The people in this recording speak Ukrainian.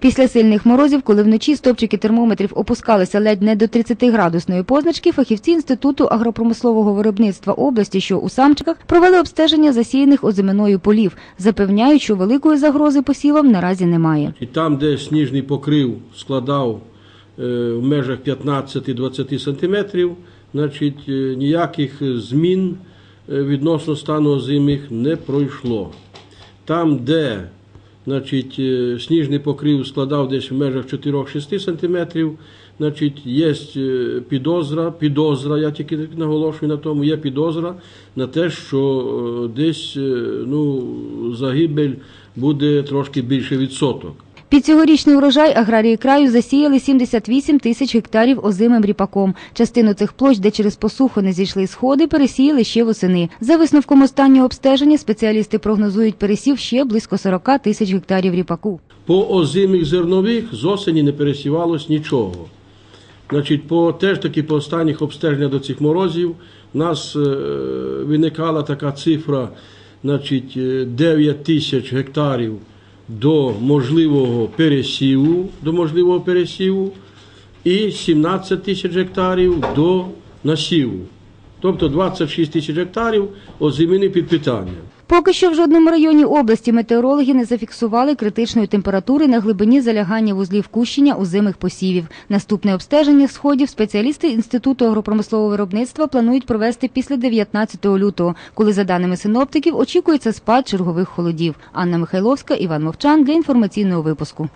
Після сильних морозів, коли вночі стопчики термометрів опускалися ледь не до 30-градусної позначки, фахівці Інституту агропромислового виробництва області, що у Самчиках, провели обстеження засіяних озиминою полів, запевняють, що великої загрози посівам наразі немає. І там, де сніжний покрив складав е, в межах 15-20 сантиметрів, значить е, ніяких змін е, відносно стану озимих не пройшло. Там, де значить, е, сніжний покрив складав десь в межах 4-6 сантиметрів, значить, є е, підозра, підозра, я тільки наголошую на тому, є підозра на те, що е, десь ну, загибель буде трошки більше відсоток. Під цьогорічний урожай аграрії краю засіяли 78 тисяч гектарів озимим ріпаком. Частину цих площ, де через посуху не зійшли сходи, пересіяли ще восени. За висновком останнього обстеження спеціалісти прогнозують пересів ще близько 40 тисяч гектарів ріпаку. По озимих зернових з осені не пересівалось нічого. Значить, по теж таки по останніх обстеженнях до цих морозів у нас е, виникала така цифра, значить, е, 9 тисяч гектарів до можливого пересіву, до можливого пересіву, і 17 тисяч гектарів до насіву. Тобто 26 тисяч гектарів озимини під питанням. Поки що в жодному районі області метеорологи не зафіксували критичної температури на глибині залягання вузлів кущення озимих посівів. Наступне обстеження сходів спеціалісти Інституту агропромислового виробництва планують провести після 19 лютого, коли, за даними синоптиків, очікується спад чергових холодів. Анна Михайловська, Іван Мовчан для інформаційного випуску.